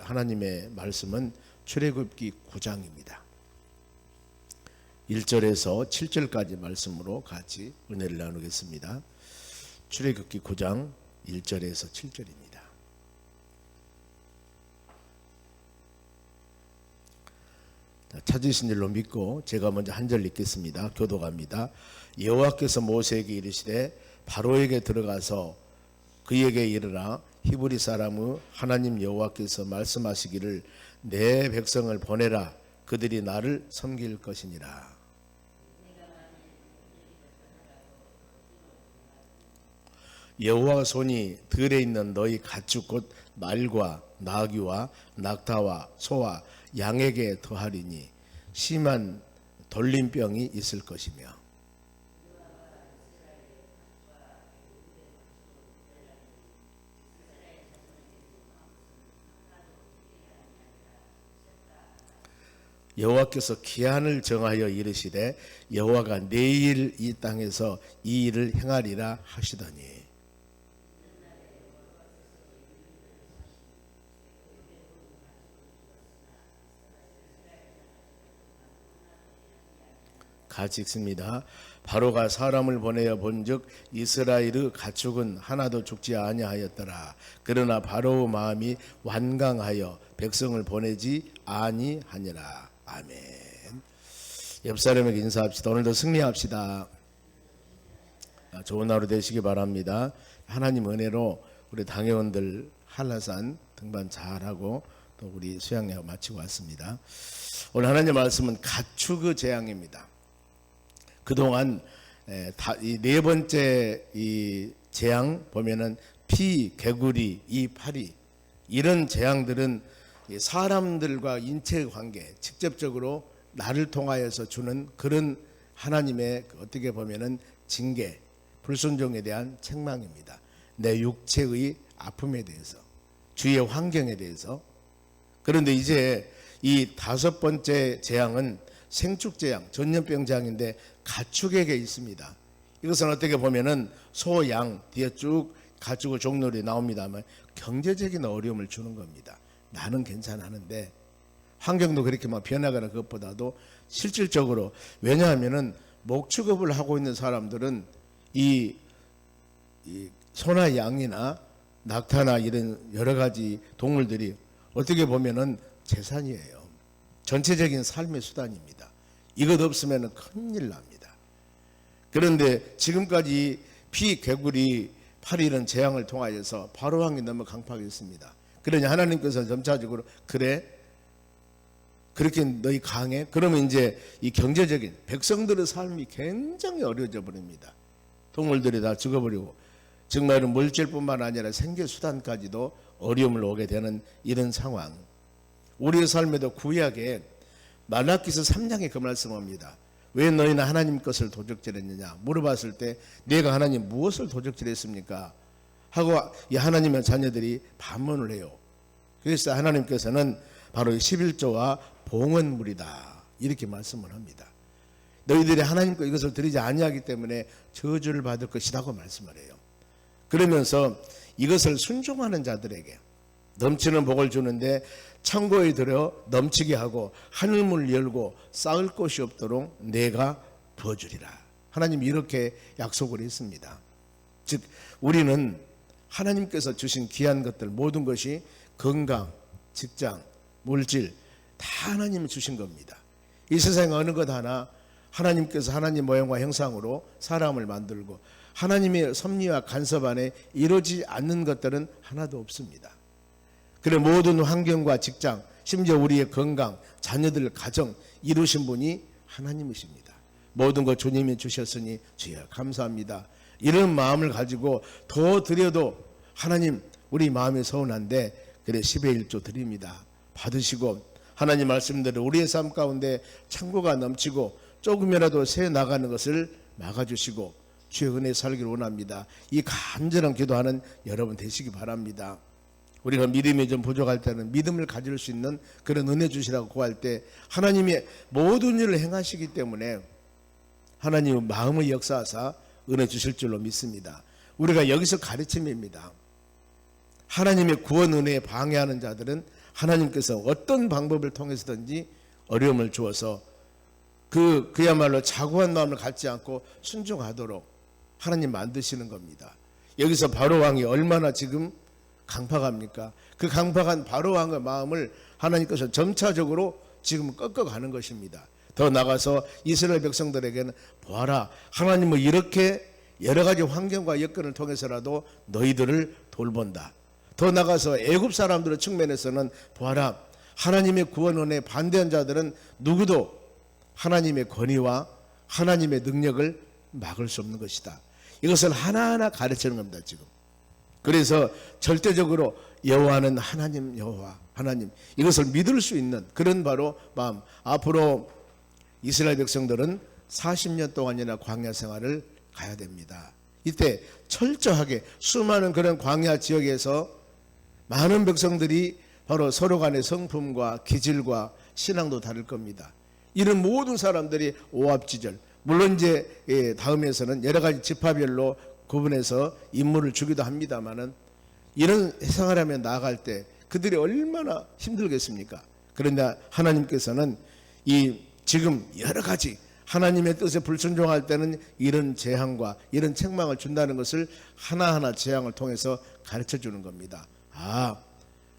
하나님의 말씀은 출애굽기 9장입니다. 1절에서 7절까지 말씀으로 같이 은혜를 나누겠습니다. 출애굽기 9장 1절에서 7절입니다. 찾으신 일로 믿고 제가 먼저 한 절 읽겠습니다. 교도갑니다. 여호와께서 모세에게 이르시되 바로에게 들어가서 그에게 이르라 히브리 사람의 하나님 여호와께서 말씀하시기를 내 백성을 보내라 그들이 나를 섬길 것이니라. 여호와 손이 들에 있는 너희 가축 곧 말과 나귀와 낙타와 소와 양에게 더하리니 심한 돌림병이 있을 것이며 여호와께서 기한을 정하여 이르시되 여호와가 내일 이 땅에서 이 일을 행하리라 하시더니 같이 읽습니다. 바로가 사람을 보내어 본즉 이스라엘의 가축은 하나도 죽지 아니하였더라. 그러나 바로의 마음이 완강하여 백성을 보내지 아니하니라. 아멘. 옆 사람에게 인사합시다. 오늘도 승리합시다. 아, 좋은 하루 되시기 바랍니다. 하나님 은혜로 우리 당회원들 한라산 등반 잘하고 또 우리 수양회 마치고 왔습니다. 오늘 하나님 말씀은 가축의 재앙입니다. 그동안 이네 번째 이 재앙 보면은 피, 개구리, 이 파리 이런 재앙들은 이 사람들과 인체 관계 직접적으로 나를 통하여서 주는 그런 하나님의 그 어떻게 보면은 징계, 불순종에 대한 책망입니다. 내 육체의 아픔에 대해서, 주위의 환경에 대해서. 그런데 이제 이 다섯 번째 재앙은 생축 재앙, 전염병 재앙인데 가축에게 있습니다. 이것은 어떻게 보면은 소, 양 뒤에 쭉 가축의 종류들이 나옵니다만 경제적인 어려움을 주는 겁니다. 나는 괜찮았는데 환경도 그렇게 막 변하거나 그것보다도 실질적으로 왜냐하면은 목축업을 하고 있는 사람들은 이, 이 소나 양이나 낙타나 이런 여러 가지 동물들이 어떻게 보면은 재산이에요. 전체적인 삶의 수단입니다. 이것 없으면 큰일 납니다. 그런데 지금까지 피, 개구리, 파리는 재앙을 통하여서 바로 왕이 너무 강팍했습니다. 그러니 하나님께서 점차적으로 그래 그렇게 너희 강해 그러면 이제 이 경제적인 백성들의 삶이 굉장히 어려워져 버립니다. 동물들이 다 죽어버리고 정말은 물질뿐만 아니라 생계 수단까지도 어려움을 오게 되는 이런 상황. 우리의 삶에도 구약에 말라기서 3장에 그 말씀합니다. 왜 너희는 하나님 것을 도적질했느냐 물어봤을 때 내가 하나님 무엇을 도적질했습니까? 하고 이 하나님의 자녀들이 반문을 해요. 그래서 하나님께서는 바로 11조와 봉헌물이다 이렇게 말씀을 합니다. 너희들이 하나님께 이것을 드리지 아니하기 때문에 저주를 받을 것이라고 말씀을 해요. 그러면서 이것을 순종하는 자들에게 넘치는 복을 주는데 창고에 들여 넘치게 하고 하늘문을 열고 쌓을 곳이 없도록 내가 부어주리라. 하나님 이렇게 약속을 했습니다. 즉 우리는 하나님께서 주신 귀한 것들 모든 것이 건강, 직장, 물질 다 하나님이 주신 겁니다. 이 세상 어느 것 하나 하나님께서 하나님 모양과 형상으로 사람을 만들고 하나님의 섭리와 간섭 안에 이루어지지 않는 것들은 하나도 없습니다. 그래 모든 환경과 직장, 심지어 우리의 건강, 자녀들 가정 이루신 분이 하나님이십니다. 모든 것 주님이 주셨으니 주여 감사합니다. 이런 마음을 가지고 더 드려도 하나님 우리 마음이 서운한데 그래 10의 1조 드립니다. 받으시고 하나님 말씀대로 우리의 삶 가운데 창고가 넘치고 조금이라도 새 나가는 것을 막아주시고 주의 은혜 살기를 원합니다. 이 간절한 기도하는 여러분 되시기 바랍니다. 우리가 믿음이 좀 부족할 때는 믿음을 가질 수 있는 그런 은혜 주시라고 구할 때 하나님이 모든 일을 행하시기 때문에 하나님의 마음의 역사하사 은혜 주실 줄로 믿습니다. 우리가 여기서 가르침입니다. 하나님의 구원 은혜에 방해하는 자들은 하나님께서 어떤 방법을 통해서든지 어려움을 주어서 그 그야말로 자고한 마음을 갖지 않고 순종하도록 하나님 만드시는 겁니다. 여기서 바로 왕이 얼마나 지금 강팍합니까? 그 강팍한 바로 왕의 마음을 하나님께서 점차적으로 지금 꺾어가는 것입니다. 더 나가서 이스라엘 백성들에게는 보아라 하나님은 이렇게 여러 가지 환경과 여건을 통해서라도 너희들을 돌본다. 더 나가서 애굽 사람들의 측면에서는 보아라 하나님의 구원원에 반대한 자들은 누구도 하나님의 권위와 하나님의 능력을 막을 수 없는 것이다. 이것을 하나하나 가르치는 겁니다, 지금. 그래서 절대적으로 여호와는 하나님 여호와 하나님 이것을 믿을 수 있는 그런 바로 마음. 앞으로 이스라엘 백성들은 40년 동안이나 광야 생활을 가야 됩니다. 이때 철저하게 수많은 그런 광야 지역에서 많은 백성들이 바로 서로 간의 성품과 기질과 신앙도 다를 겁니다. 이런 모든 사람들이 오합지절 물론 이제 예, 다음에서는 여러 가지 지파별로 구분해서 임무를 주기도 합니다만은 이런 생활하며 나아갈 때 그들이 얼마나 힘들겠습니까? 그런데 하나님께서는 이 지금 여러 가지 하나님의 뜻에 불순종할 때는 이런 재앙과 이런 책망을 준다는 것을 하나하나 재앙을 통해서 가르쳐 주는 겁니다. 아,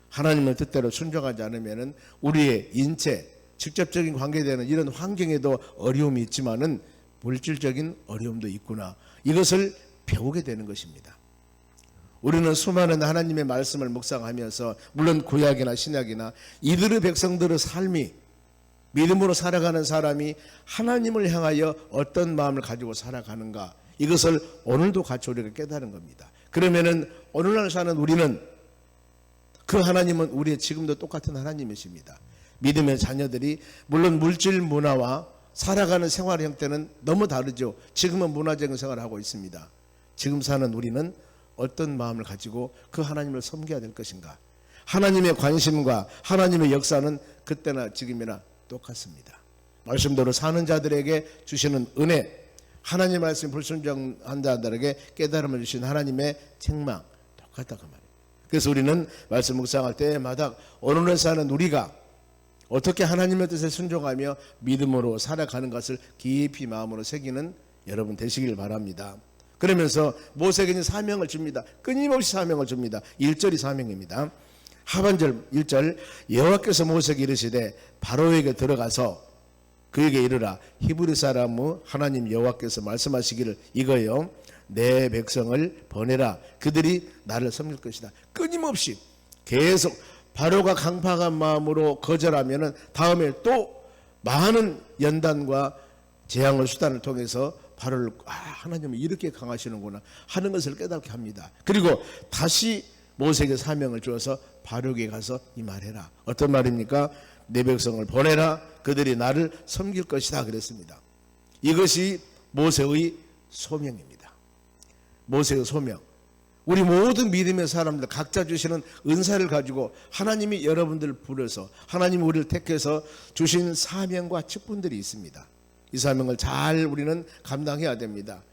하나님의 뜻대로 순종하지 않으면은 우리의 인체, 직접적인 관계되는 이런 환경에도 어려움이 있지만은 물질적인 어려움도 있구나. 이것을 배우게 되는 것입니다. 우리는 수많은 하나님의 말씀을 묵상하면서 물론 구약이나 신약이나 이들의 백성들의 삶이 믿음으로 살아가는 사람이 하나님을 향하여 어떤 마음을 가지고 살아가는가 이것을 오늘도 같이 우리가 깨달은 겁니다. 그러면은 오늘날 사는 우리는 그 하나님은 우리의 지금도 똑같은 하나님이십니다. 믿음의 자녀들이 물론 물질 문화와 살아가는 생활 형태는 너무 다르죠. 지금은 문화적인 생활을 하고 있습니다. 지금 사는 우리는 어떤 마음을 가지고 그 하나님을 섬겨야 될 것인가? 하나님의 관심과 하나님의 역사는 그때나 지금이나 똑같습니다. 말씀대로 사는 자들에게 주시는 은혜, 하나님 말씀 불순종한 자들에게 깨달음을 주신 하나님의 책망 똑같다 그 말이에요. 그래서 우리는 말씀 묵상할 때마다 오늘날 사는 우리가 어떻게 하나님의 뜻에 순종하며 믿음으로 살아가는 것을 깊이 마음으로 새기는 여러분 되시길 바랍니다. 그러면서 모세에게 사명을 줍니다. 끊임없이 사명을 줍니다. 1절이 사명입니다. 하반절 1절 여호와께서 모세에게 이르시되 바로에게 들어가서 그에게 이르라 히브리 사람의 하나님 여호와께서 말씀하시기를 이거요 내 백성을 보내라 그들이 나를 섬길 것이다 끊임없이 계속 바로가 강팍한 마음으로 거절하면은 다음에 또 많은 연단과 재앙을 수단을 통해서 바로를 아 하나님은 이렇게 강하시는구나 하는 것을 깨닫게 합니다. 그리고 다시 모세에게 사명을 주어서 바로에게 가서 이 말해라. 어떤 말입니까? 내 백성을 보내라. 그들이 나를 섬길 것이다 그랬습니다. 이것이 모세의 소명입니다. 모세의 소명. 우리 모든 믿음의 사람들 각자 주시는 은사를 가지고 하나님이 여러분들을 부려서 하나님이 우리를 택해서 주신 사명과 chức 분들이 있습니다. 이 사명을 잘 우리는 감당해야 됩니다.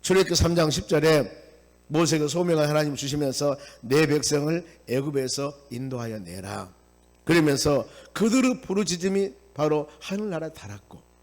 출애굽기 3장 10절에 모세가 소명을 하나님 주시면서 내 백성을 애굽에서 인도하여 내라. 그러면서 그들의 부르짖음이 바로 하늘나라에 달았고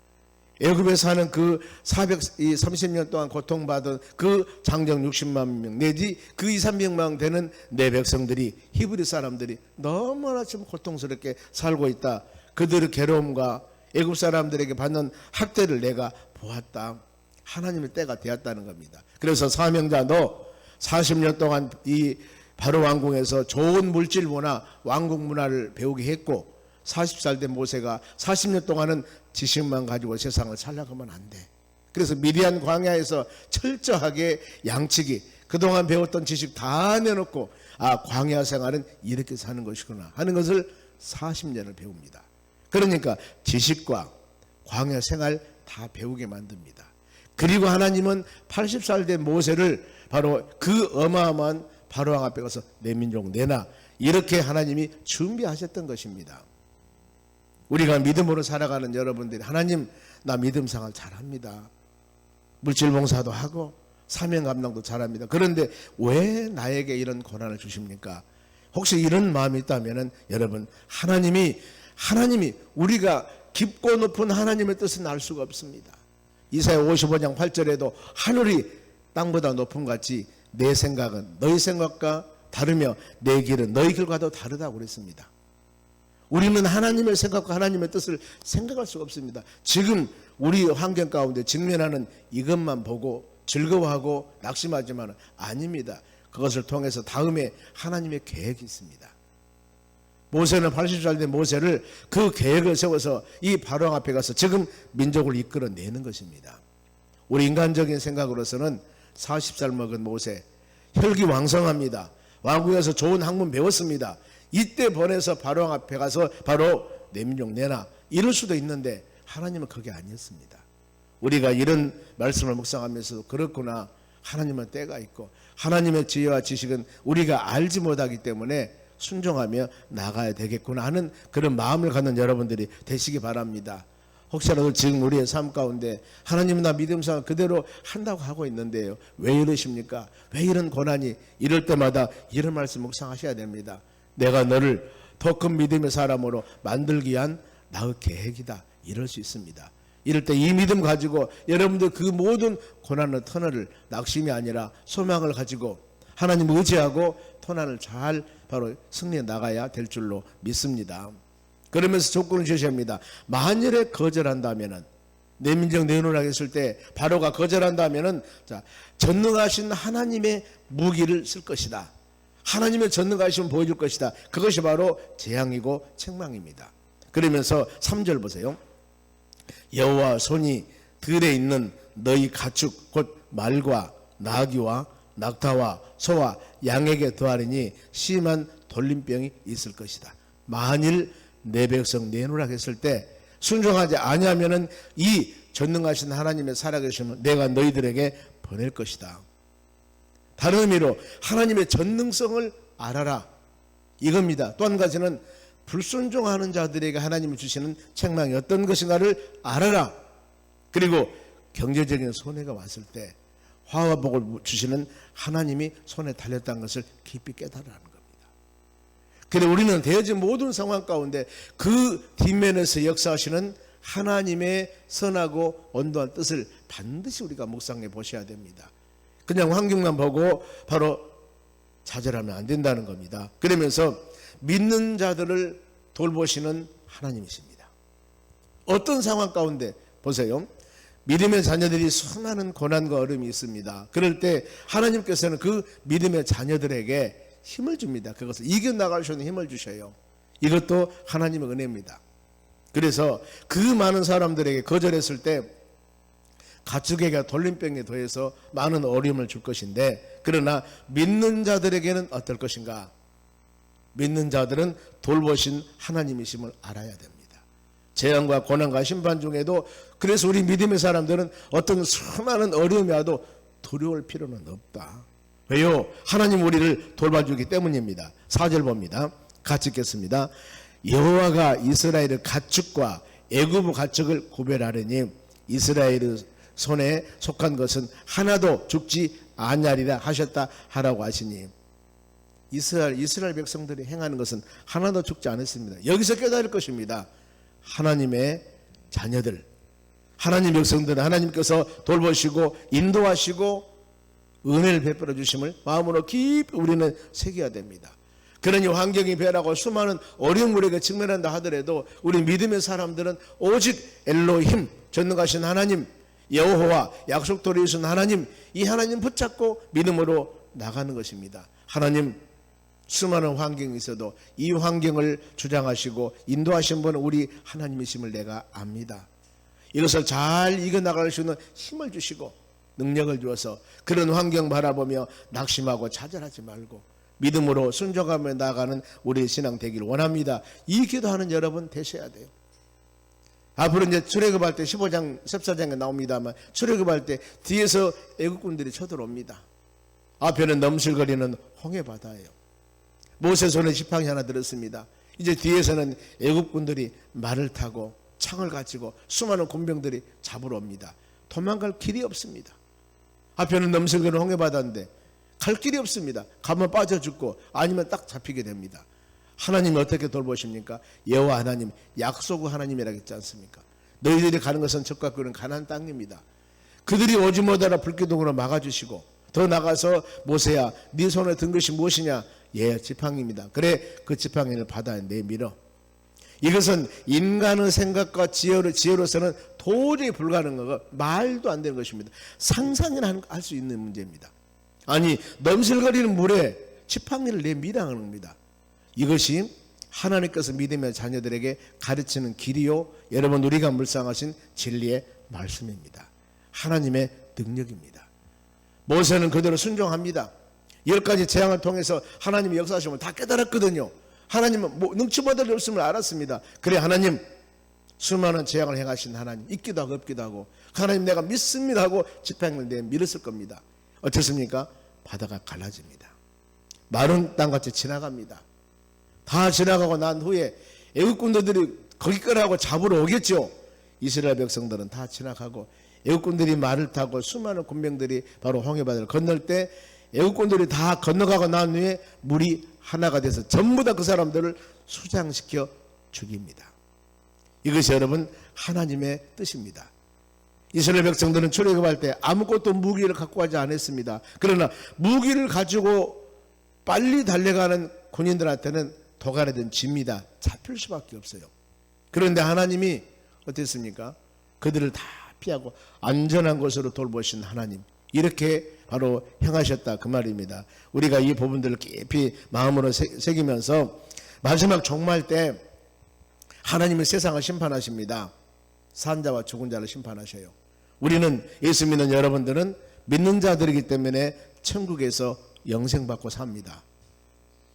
애굽에 사는 그 430년 동안 고통받은 그 장정 60만 명 내지 그 2, 300만 되는 내 백성들이 히브리 사람들이 너무나 좀 고통스럽게 살고 있다. 그들의 괴로움과 애굽 사람들에게 받는 학대를 내가 보았다. 하나님의 때가 되었다는 겁니다. 그래서 사명자 너 40년 동안 이 바로 왕궁에서 좋은 물질 문화, 왕국 문화를 배우게 했고 40살 된 모세가 40년 동안은 지식만 가지고 세상을 살아가면 안 돼. 그래서 미디안 광야에서 철저하게 양치기 그동안 배웠던 지식 다 내놓고 아 광야 생활은 이렇게 사는 것이구나 하는 것을 40년을 배웁니다. 그러니까 지식과 광야 생활 다 배우게 만듭니다. 그리고 하나님은 80살 된 모세를 바로 그 어마어마한 바로왕 앞에 가서 내 민족 내놔 이렇게 하나님이 준비하셨던 것입니다. 우리가 믿음으로 살아가는 여러분들이 하나님 나 믿음 생활 잘합니다. 물질 봉사도 하고 사명 감당도 잘합니다. 그런데 왜 나에게 이런 고난을 주십니까? 혹시 이런 마음이 있다면은 여러분 하나님이 하나님이 우리가 깊고 높은 하나님의 뜻은 알 수가 없습니다. 이사야 55장 8절에도 하늘이 땅보다 높은 것 같이 내 생각은 너희 생각과 다르며 내 길은 너희 길과도 다르다고 그랬습니다. 우리는 하나님의 생각과 하나님의 뜻을 생각할 수가 없습니다. 지금 우리 환경 가운데 직면하는 이것만 보고 즐거워하고 낙심하지만 아닙니다. 그것을 통해서 다음에 하나님의 계획이 있습니다. 모세는 80살 된 모세를 그 계획을 세워서 이 바로 앞에 가서 지금 민족을 이끌어내는 것입니다. 우리 인간적인 생각으로서는 40살 먹은 모세 혈기 왕성합니다. 왕궁에서 좋은 학문 배웠습니다. 이때 보내서 바로 앞에 가서 바로 내 민족 내놔 이럴 수도 있는데 하나님은 그게 아니었습니다. 우리가 이런 말씀을 묵상하면서도 그렇구나 하나님은 때가 있고 하나님의 지혜와 지식은 우리가 알지 못하기 때문에 순종하며 나가야 되겠구나 하는 그런 마음을 갖는 여러분들이 되시기 바랍니다. 혹시라도 지금 우리의 삶 가운데 하나님은 나 믿음 생활 그대로 한다고 하고 있는데요. 왜 이러십니까? 왜 이런 고난이 이럴 때마다 이런 말씀 묵상하셔야 됩니다. 내가 너를 더 큰 믿음의 사람으로 만들기 위한 나의 계획이다. 이럴 수 있습니다. 이럴 때 이 믿음 가지고 여러분들 그 모든 고난의 터널을 낙심이 아니라 소망을 가지고 하나님 의지하고 터널을 잘 바로 승리해 나가야 될 줄로 믿습니다. 그러면서 조건을 주셔야 합니다. 만일에 거절한다면은 내 민족 내놓으라고 했을 때 바로가 거절한다면은 자 전능하신 하나님의 무기를 쓸 것이다. 하나님의 전능하심을 보여줄 것이다. 그것이 바로 재앙이고 책망입니다. 그러면서 3절 보세요. 여호와 손이 들에 있는 너희 가축 곧 말과 나귀와 낙타와 소와 양에게 더하리니 심한 돌림병이 있을 것이다. 만일 내 백성 내놓으라 했을 때 순종하지 아니하면은 이 전능하신 하나님의 살아계시면 내가 너희들에게 보낼 것이다. 다른 의미로 하나님의 전능성을 알아라. 이겁니다. 또 한 가지는 불순종하는 자들에게 하나님이 주시는 책망이 어떤 것인가를 알아라. 그리고 경제적인 손해가 왔을 때 화와 복을 주시는 하나님이 손에 달렸다는 것을 깊이 깨달으라는 겁니다. 그런데 우리는 대지 모든 상황 가운데 그 뒷면에서 역사하시는 하나님의 선하고 온도한 뜻을 반드시 우리가 묵상해 보셔야 됩니다. 그냥 환경만 보고 바로 좌절하면 안 된다는 겁니다. 그러면서 믿는 자들을 돌보시는 하나님이십니다. 어떤 상황 가운데 보세요. 믿음의 자녀들이 수많은 고난과 어려움이 있습니다. 그럴 때 하나님께서는 그 믿음의 자녀들에게 힘을 줍니다. 그것을 이겨나갈 수 있는 힘을 주셔요. 이것도 하나님의 은혜입니다. 그래서 그 많은 사람들에게 거절했을 때 가축에게 돌림병에 더해서 많은 어려움을 줄 것인데 그러나 믿는 자들에게는 어떨 것인가? 믿는 자들은 돌보신 하나님이심을 알아야 됩니다. 재앙과 고난과 심판 중에도 그래서 우리 믿음의 사람들은 어떤 수많은 어려움이 와도 두려울 필요는 없다. 왜요? 하나님 우리를 돌봐주기 때문입니다. 4절 봅니다. 같이 읽겠습니다. 여호와가 이스라엘의 가축과 애굽의 가축을 구별하려니 이스라엘의 손에 속한 것은 하나도 죽지 아니하리라 하셨다 하라고 하시니 이스라엘 이스라엘 백성들이 행하는 것은 하나도 죽지 않았습니다. 여기서 깨달을 것입니다. 하나님의 자녀들, 하나님 백성들은 하나님께서 돌보시고 인도하시고 은혜를 베풀어 주심을 마음으로 깊이 우리는 새겨야 됩니다. 그러니 환경이 변하고 수많은 어려운 우리에게 직면한다 하더라도 우리 믿음의 사람들은 오직 엘로힘 전능하신 하나님 여호와 약속토리 이신 하나님 이 하나님 붙잡고 믿음으로 나가는 것입니다. 하나님 수많은 환경이 있어도 이 환경을 주장하시고 인도하신 분은 우리 하나님이심을 내가 압니다. 이것을 잘 이겨나갈 수 있는 힘을 주시고 능력을 주어서 그런 환경 바라보며 낙심하고 좌절하지 말고 믿음으로 순종하며 나가는 우리의 신앙 되기를 원합니다. 이 기도하는 여러분 되셔야 돼요. 앞으로 이제 출애굽할 때 15장 14장에 나옵니다만 출애굽할 때 뒤에서 애국군들이 쳐들어옵니다. 앞에는 넘실거리는 홍해 바다예요. 모세 손에 지팡이 하나 들었습니다. 이제 뒤에서는 애국군들이 말을 타고 창을 가지고 수많은 군병들이 잡으러 옵니다. 도망갈 길이 없습니다. 앞에는 넘실거리는 홍해 바다인데 갈 길이 없습니다. 가면 빠져 죽고 아니면 딱 잡히게 됩니다. 하나님이 어떻게 돌보십니까? 여호와 하나님 약속 하나님이라고 했지 않습니까? 너희들이 가는 것은 적과 꿀은 가난 땅입니다. 그들이 오지 못하라 불기둥으로 막아주시고 더 나가서 모세야 네 손에 든 것이 무엇이냐? 예 지팡이입니다. 그래 그 지팡이를 바다에 내밀어. 이것은 인간의 생각과 지혜로, 지혜로서는 도저히 불가능하고 말도 안 되는 것입니다. 상상이나 할 수 있는 문제입니다. 아니 넘실거리는 물에 지팡이를 내밀어 하는 겁니다. 이것이 하나님께서 믿음의 자녀들에게 가르치는 길이요. 여러분 우리가 물상하신 진리의 말씀입니다. 하나님의 능력입니다. 모세는 그대로 순종합니다. 열 가지 재앙을 통해서 하나님의 역사하심을 다 깨달았거든요. 하나님은 뭐 능치 못할 일 없음을 알았습니다. 그래 하나님 수많은 재앙을 행하신 하나님 있기도 하고 없기도 하고 하나님 내가 믿습니다 하고 내 밀었을 겁니다. 어떻습니까? 바다가 갈라집니다. 마른 땅같이 지나갑니다. 다 지나가고 난 후에 애국군들이 거기까지하고 잡으러 오겠죠. 이스라엘 백성들은 다 지나가고 애국군들이 말을 타고 수많은 군병들이 바로 홍해바다를 건널 때 애국군들이 다 건너가고 난 후에 물이 하나가 돼서 전부 다 그 사람들을 수장시켜 죽입니다. 이것이 여러분 하나님의 뜻입니다. 이스라엘 백성들은 출애굽할 때 아무것도 무기를 갖고 가지 않았습니다. 그러나 무기를 가지고 빨리 달려가는 군인들한테는 도가래든 집니다. 잡힐 수밖에 없어요. 그런데 하나님이 어땠습니까? 그들을 다 피하고 안전한 곳으로 돌보신 하나님. 이렇게 바로 행하셨다 그 말입니다. 우리가 이 부분들을 깊이 마음으로 새- 새기면서 마지막 종말 때 하나님은 세상을 심판하십니다. 산자와 죽은 자를 심판하셔요. 우리는 예수 믿는 여러분들은 믿는 자들이기 때문에 천국에서 영생 받고 삽니다.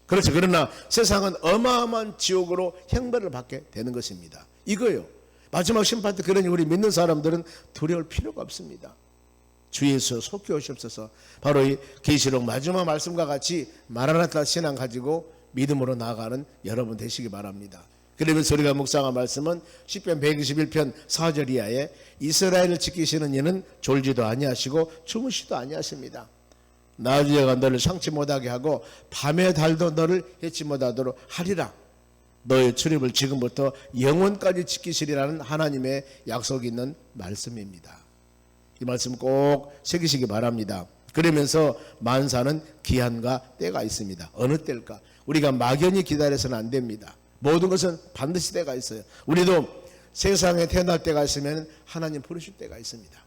그렇죠. 그러나 세상은 어마어마한 지옥으로 형벌을 받게 되는 것입니다. 이거요. 마지막 심판 때 그러니 우리 믿는 사람들은 두려울 필요가 없습니다. 주 예수 속히 오시옵소서. 바로 이 계시록 마지막 말씀과 같이 마라나타 신앙 가지고 믿음으로 나아가는 여러분 되시기 바랍니다. 그러면서 우리가 묵상한 말씀은 10편 121편 4절 이하에 이스라엘을 지키시는 이는 졸지도 아니하시고 주무시도 아니하십니다. 나주에가 너를 상치 못하게 하고 밤의 달도 너를 해치 못하도록 하리라. 너의 출입을 지금부터 영원까지 지키시리라는 하나님의 약속이 있는 말씀입니다. 이 말씀 꼭 새기시기 바랍니다. 그러면서 만사는 기한과 때가 있습니다. 어느 때일까? 우리가 막연히 기다려서는 안 됩니다. 모든 것은 반드시 때가 있어요. 우리도 세상에 태어날 때가 있으면 하나님 부르실 때가 있습니다.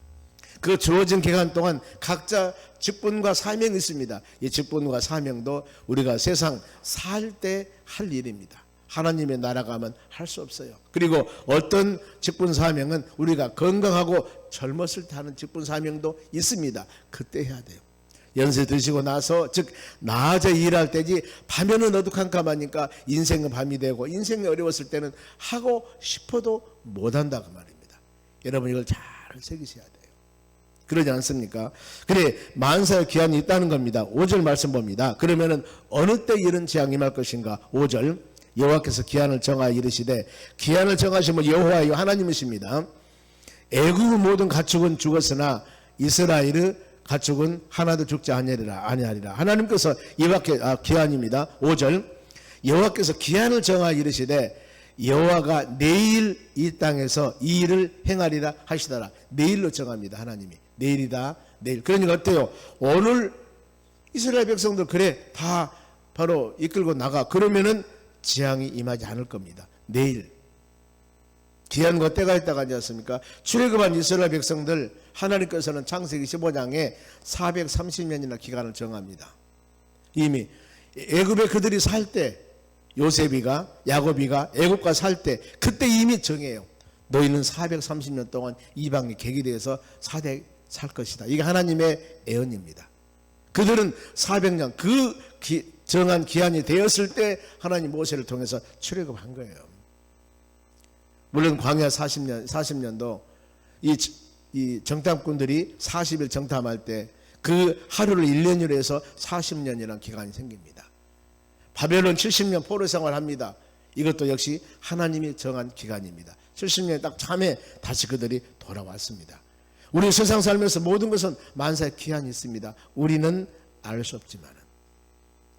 그 주어진 기간 동안 각자 직분과 사명이 있습니다. 이 직분과 사명도 우리가 세상 살 때 할 일입니다. 하나님의 나라가 하면 할 수 없어요. 그리고 어떤 직분 사명은 우리가 건강하고 젊었을 때 하는 직분 사명도 있습니다. 그때 해야 돼요. 연세 드시고 나서 즉 낮에 일할 때지 밤에는 어둑한감하니까 인생은 밤이 되고 인생이 어려웠을 때는 하고 싶어도 못한다 그 말입니다. 여러분 이걸 잘 새기셔야 돼요. 그러지 않습니까? 그래 만사의 기한이 있다는 겁니다. 5절 말씀 봅니다. 그러면은 어느 때 이런 재앙이 임할 것인가? 5절 여호와께서 기한을 정하여 이르시되 기한을 정하시면 여호와여 하나님이십니다. 애굽의 모든 가축은 죽었으나 이스라엘의 가축은 하나도 죽지 아니하리라 아니하리라. 하나님께서 여호와께 아, 기한입니다. 5절 여호와께서 기한을 정하여 이르시되 여호와가 내일 이 땅에서 이 일을 행하리라 하시더라. 내일로 정합니다. 하나님이. 내일이다. 내일. 그러니까 어때요? 오늘 이스라엘 백성들 그래 다 바로 이끌고 나가. 그러면은 재앙이 임하지 않을 겁니다. 내일. 기한과 때가 있다가 하지 않습니까? 출애굽한 이스라엘 백성들 하나님께서는 창세기 15장에 430년이나 기간을 정합니다. 이미 애굽에 그들이 살 때 요셉이가 야곱이가 애굽과 살 때 그때 이미 정해요. 너희는 430년 동안 객이 되어서 사대 살 것이다. 이게 하나님의 애언입니다. 그들은 400년 그 기- 정한 기한이 되었을 때 하나님 모세를 통해서 출애굽한 거예요. 물론 광야 40년 40년도 이, 이 정탐꾼들이 40일 정탐할 때 그 하루를 1년으로 해서 40년이라는 기간이 생깁니다. 바벨론 70년 포로 생활합니다. 이것도 역시 하나님이 정한 기간입니다. 70년 딱 참에 다시 그들이 돌아왔습니다. 우리 세상 살면서 모든 것은 만사의 기한이 있습니다. 우리는 알 수 없지만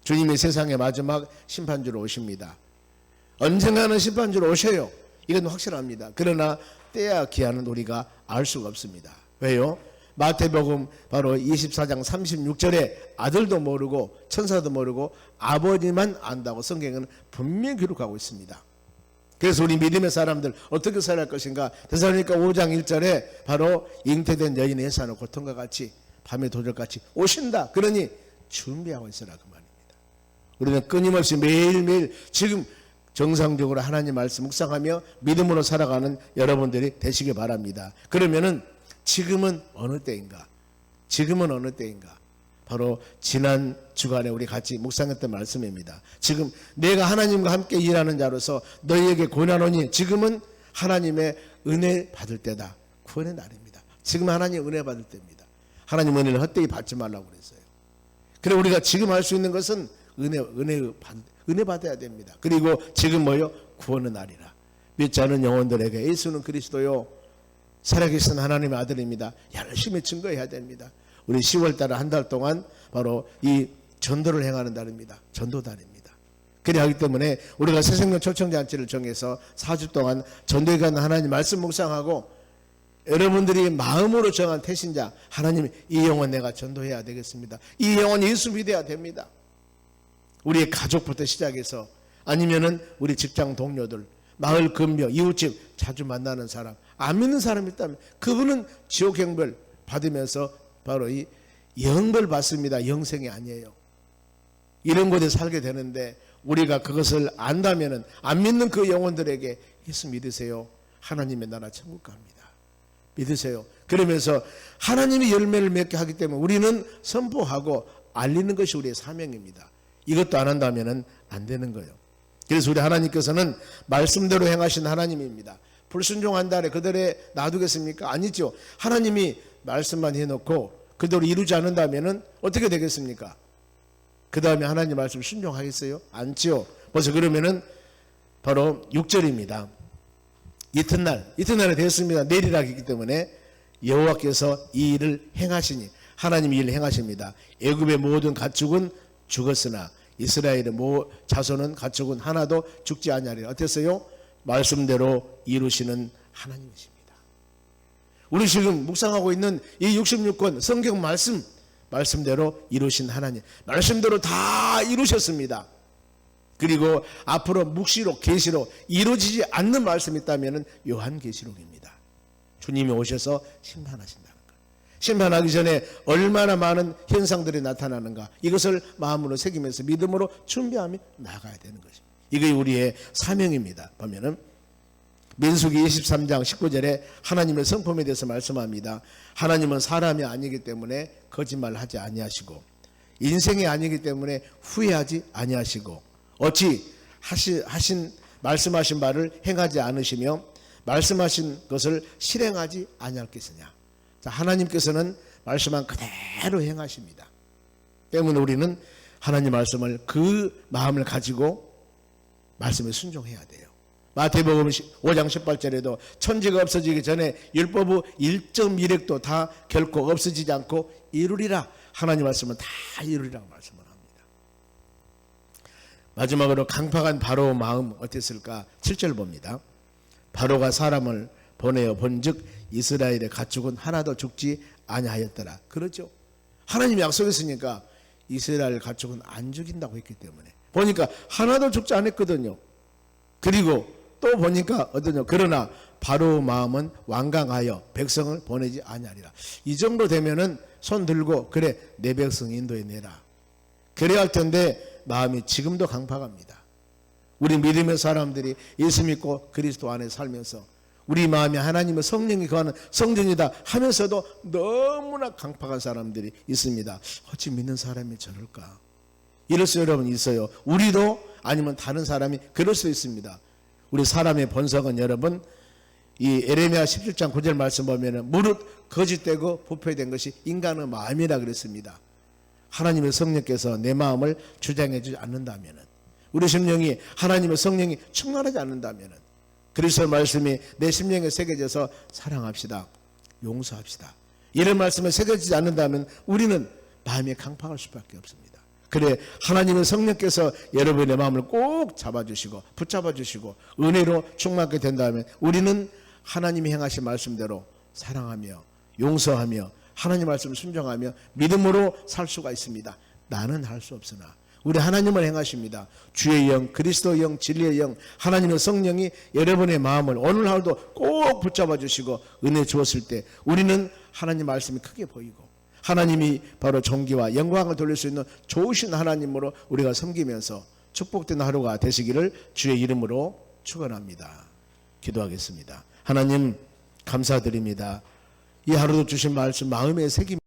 주님이 세상의 마지막 심판주로 오십니다. 언젠가는 심판주로 오셔요. 이건 확실합니다. 그러나 때야 기한은 우리가 알 수가 없습니다. 왜요? 마태복음 바로 24장 36절에 아들도 모르고 천사도 모르고 아버지만 안다고 성경은 분명히 기록하고 있습니다. 그래서 우리 믿음의 사람들 어떻게 살아갈 것인가? 대사로니까 5장 1절에 바로 잉태된 여인의 예산의 고통과 같이 밤의 도절같이 오신다. 그러니 준비하고 있으라 그 말입니다. 우리는 끊임없이 매일매일 지금 정상적으로 하나님 말씀 묵상하며 믿음으로 살아가는 여러분들이 되시길 바랍니다. 그러면은 지금은 어느 때인가? 지금은 어느 때인가? 바로 지난 주간에 우리 같이 묵상했던 말씀입니다. 지금 내가 하나님과 함께 일하는 자로서 너희에게 고난오니 지금은 하나님의 은혜 받을 때다. 구원의 날입니다. 지금 하나님 은혜 받을 때입니다. 하나님 은혜를 헛되이 받지 말라고 그랬어요. 그래 우리가 지금 할 수 있는 것은 은혜 은혜 받 은혜 받아야 됩니다. 그리고 지금 뭐요? 구원의 날이라. 믿지 않은 영혼들에게 예수는 그리스도요. 살아계신 하나님의 아들입니다. 열심히 증거해야 됩니다. 우리 10월 달에 한 달 동안 바로 이 전도를 행하는 달입니다. 전도달입니다. 그래 하기 때문에 우리가 새생명 초청잔치를 정해서 4주 동안 전도에 관한 하나님 말씀 묵상하고 여러분들이 마음으로 정한 태신자 하나님 이 영혼 내가 전도해야 되겠습니다. 이 영혼 예수 믿어야 됩니다. 우리의 가족부터 시작해서 아니면은 우리 직장 동료들 마을 근묘 이웃집 자주 만나는 사람 안 믿는 사람이 있다면 그분은 지옥 행벌 받으면서 바로 이 영벌 받습니다. 영생이 아니에요. 이런 곳에 살게 되는데 우리가 그것을 안다면은 안 믿는 그 영혼들에게 예수 믿으세요. 하나님의 나라 천국 갑니다. 믿으세요. 그러면서 하나님이 열매를 맺게 하기 때문에 우리는 선포하고 알리는 것이 우리의 사명입니다. 이것도 안 한다면은 안 되는 거예요. 그래서 우리 하나님께서는 말씀대로 행하신 하나님입니다. 불순종한다 해 그대로 놔두겠습니까? 아니죠. 하나님이 말씀만 해놓고 그대로 이루지 않는다면은 어떻게 되겠습니까? 그 다음에 하나님 말씀 순종하겠어요? 않지요. 벌써 그러면은 바로 6절입니다. 이튿날, 이튿날에 됐습니다. 내리락이기 때문에 여호와께서 이 일을 행하시니 하나님 이 일을 행하십니다. 애굽의 모든 가축은 죽었으나 이스라엘의 모 자손은 가축은 하나도 죽지 아니하리라. 어땠어요? 말씀대로 이루시는 하나님이십니다. 우리 지금 묵상하고 있는 이 66권 성경 말씀 말씀대로 이루신 하나님 말씀대로 다 이루셨습니다. 그리고 앞으로 묵시록 계시록 이루어지지 않는 말씀이 있다면 요한 계시록입니다. 주님이 오셔서 심판하신다는 것. 심판하기 전에 얼마나 많은 현상들이 나타나는가 이것을 마음으로 새기면서 믿음으로 준비하며 나가야 되는 것입니다. 이게 우리의 사명입니다. 보면은 민수기 23장 19절에 하나님의 성품에 대해서 말씀합니다. 하나님은 사람이 아니기 때문에 거짓말하지 아니하시고 인생이 아니기 때문에 후회하지 아니하시고 어찌 하시, 하신 말씀하신 바를 행하지 않으시며 말씀하신 것을 실행하지 아니할겠으냐. 자, 하나님께서는 말씀한 그대로 행하십니다. 때문에 우리는 하나님 말씀을 그 마음을 가지고 말씀에 순종해야 돼요. 마태복음 5장 18절에도 천지가 없어지기 전에 율법의 1.1핵도 다 결코 없어지지 않고 이루리라. 하나님 말씀은 다 이루리라고 말씀을 합니다. 마지막으로 강팍한 바로 마음 어땠을까? 7절 봅니다. 바로가 사람을 보내어 본즉 이스라엘의 가축은 하나도 죽지 아니하였더라. 그렇죠? 하나님 약속했으니까 이스라엘 가축은 안 죽인다고 했기 때문에 보니까 하나도 죽지 않았거든요. 그리고 또 보니까 어떠냐 그러나 바로 마음은 완강하여 백성을 보내지 아니하리라. 이 정도 되면은 손 들고 그래 내 백성 인도해 내라. 그래야 할 텐데 마음이 지금도 강팍합니다. 우리 믿음의 사람들이 예수 믿고 그리스도 안에 살면서 우리 마음이 하나님의 성령이 거하는 성전이다 하면서도 너무나 강팍한 사람들이 있습니다. 어찌 믿는 사람이 저럴까? 이럴 수 여러분 있어요. 우리도 아니면 다른 사람이 그럴 수 있습니다. 우리 사람의 본성은 여러분 이 에레미야 17장 9절 말씀 보면은 무릇 거짓되고 부패된 것이 인간의 마음이라 그랬습니다. 하나님의 성령께서 내 마음을 주장해 주지 않는다면은 우리 심령이 하나님의 성령이 충만하지 않는다면은 그리스도 말씀이 내 심령에 새겨져서 사랑합시다. 용서합시다. 이런 말씀을 새겨지지 않는다면 우리는 마음이 강팍할 수밖에 없습니다. 그래 하나님의 성령께서 여러분의 마음을 꼭 잡아주시고 붙잡아주시고 은혜로 충만하게 된다면 우리는 하나님이 행하신 말씀대로 사랑하며 용서하며 하나님 말씀 순종하며 믿음으로 살 수가 있습니다. 나는 할 수 없으나 우리 하나님을 행하십니다. 주의 영, 그리스도의 영, 진리의 영, 하나님의 성령이 여러분의 마음을 오늘 하루도 꼭 붙잡아 주시고 은혜 주었을 때 우리는 하나님 말씀이 크게 보이고 하나님이 바로 존귀와 영광을 돌릴 수 있는 좋으신 하나님으로 우리가 섬기면서 축복된 하루가 되시기를 주의 이름으로 축원합니다. 기도하겠습니다. 하나님 감사드립니다. 이 하루도 주신 말씀 마음에 새깁니다.